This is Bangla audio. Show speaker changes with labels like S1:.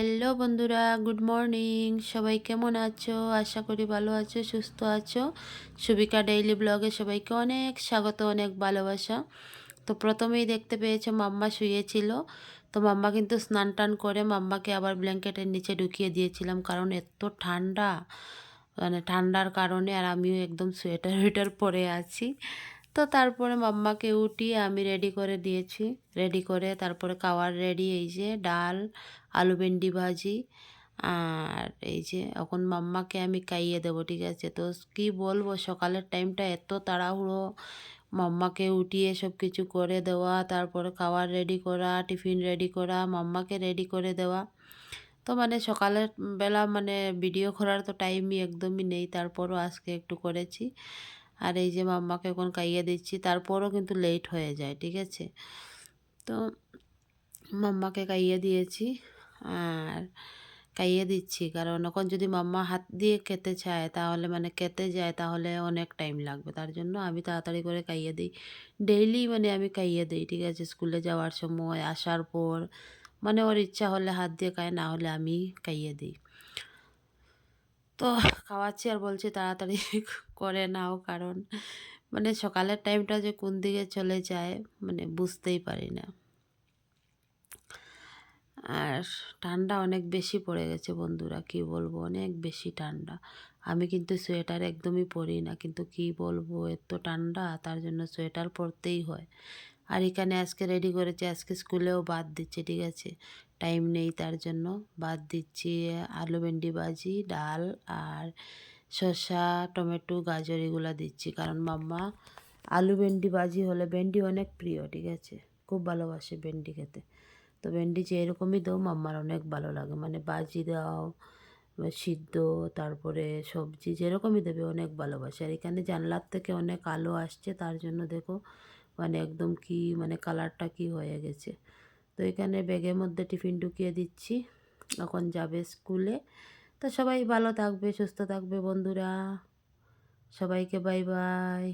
S1: হ্যালো বন্ধুরা, গুড মর্নিং। সবাই কেমন আছো? আশা করি ভালো আছো, সুস্থ আছো। সুবিকা ডেইলি ব্লগে সবাইকে অনেক স্বাগত, অনেক ভালোবাসা। তো প্রথমেই দেখতে পেয়েছ, মাম্মা শুয়েছিল। তো মাম্মা কিন্তু স্নান টান করে মাম্মাকে আবার ব্ল্যাঙ্কেটের নিচে ঢুকিয়ে দিয়েছিলাম, কারণ এত ঠান্ডা। মানে ঠান্ডার কারণে আর আমিও একদম সোয়েটার ওয়েটার পরে আছি। তো তারপরে মাম্মাকে উঠিয়ে আমি রেডি করে দিয়েছি। রেডি করে তারপরে খাওয়ার রেডি এই যে ডাল, আলু ভেন্ডি ভাজি, আর এই যে এখন মাম্মাকে আমি খাইয়ে দেবো, ঠিক আছে? তো কি বলব, সকালের টাইমটা এত তাড়াহুড়ো। মাম্মাকে উঠিয়ে সব কিছু করে দেওয়া, তারপরে খাওয়ার রেডি করা, টিফিন রেডি করা, মাম্মাকে রেডি করে দেওয়া। তো মানে সকালের বেলা মানে ভিডিও করার তো টাইমই একদমই নেই, তারপরও আজকে একটু করেছি। আর এই যে মাম্মাকে এখন খাইয়ে দিচ্ছি, তারপরও কিন্তু লেট হয়ে যায়, ঠিক আছে? তো মাম্মাকে খাইয়ে দিয়েছি আর খাইয়ে দিচ্ছি, কারণ এখন যদি মাম্মা হাত দিয়ে খেতে চায়, তাহলে মানে খেতে যায়, তাহলে অনেক টাইম লাগবে। তার জন্য আমি তাড়াতাড়ি করে খাইয়ে দিই। ডেইলি মানে আমি খাইয়ে দিই, ঠিক আছে? স্কুলে যাওয়ার সময়, আসার পর মানে ওর ইচ্ছা হলে হাত দিয়ে খায়, না হলে আমি খাইয়ে দিই। তো খাওয়াচ্ছি আর বলছি তাড়াতাড়ি করে নাও কারণ মানে সকালের টাইমটা যে কোন দিকে চলে যায় মানে বুঝতেই পারি না। আর ঠান্ডা অনেক বেশি পড়ে গেছে বন্ধুরা, কি বলব? অনেক বেশি ঠান্ডা। আমি কিন্তু সোয়েটার একদমই পরি না, কিন্তু কি বলব? এত ঠান্ডা, তার জন্য সোয়েটার পরতেই হয়। আর এখানে আজকে রেডি করেছি, আজকে স্কুলেও বাদ দিচ্ছে, ঠিক আছে? টাইম নেই তার জন্য। বাদ দিচ্ছি আলু, ভেন্ডি ভাজি, ডাল আর শসা, টমেটো, গাজর এগুলো দিচ্ছি। কারণ মাম্মা আলু, ভেন্ডি ভাজি হলে ভেন্ডি অনেক প্রিয়, ঠিক আছে? খুব ভালোবাসে ভেন্ডি খেতে। তো ভেন্ডি যেরকমই দাও, মাম্মার অনেক ভালো লাগে। মানে বাজি দাও, সিদ্ধ, তারপরে সবজি যেরকমই দেবে, অনেক ভালোবাসে। আর এখানে জানলার থেকে অনেক আলো আসছে, তার জন্য দেখো মানে একদম কি মানে কালারটা কি হয়ে গেছে। তো এখানে ব্যাগের মধ্যে টিফিন ঢুকিয়ে দিচ্ছি। এখন যাবে স্কুলে। তো সবাই ভালো থাকবে, সুস্থ থাকবে বন্ধুরা। সবাইকে বাই বাই।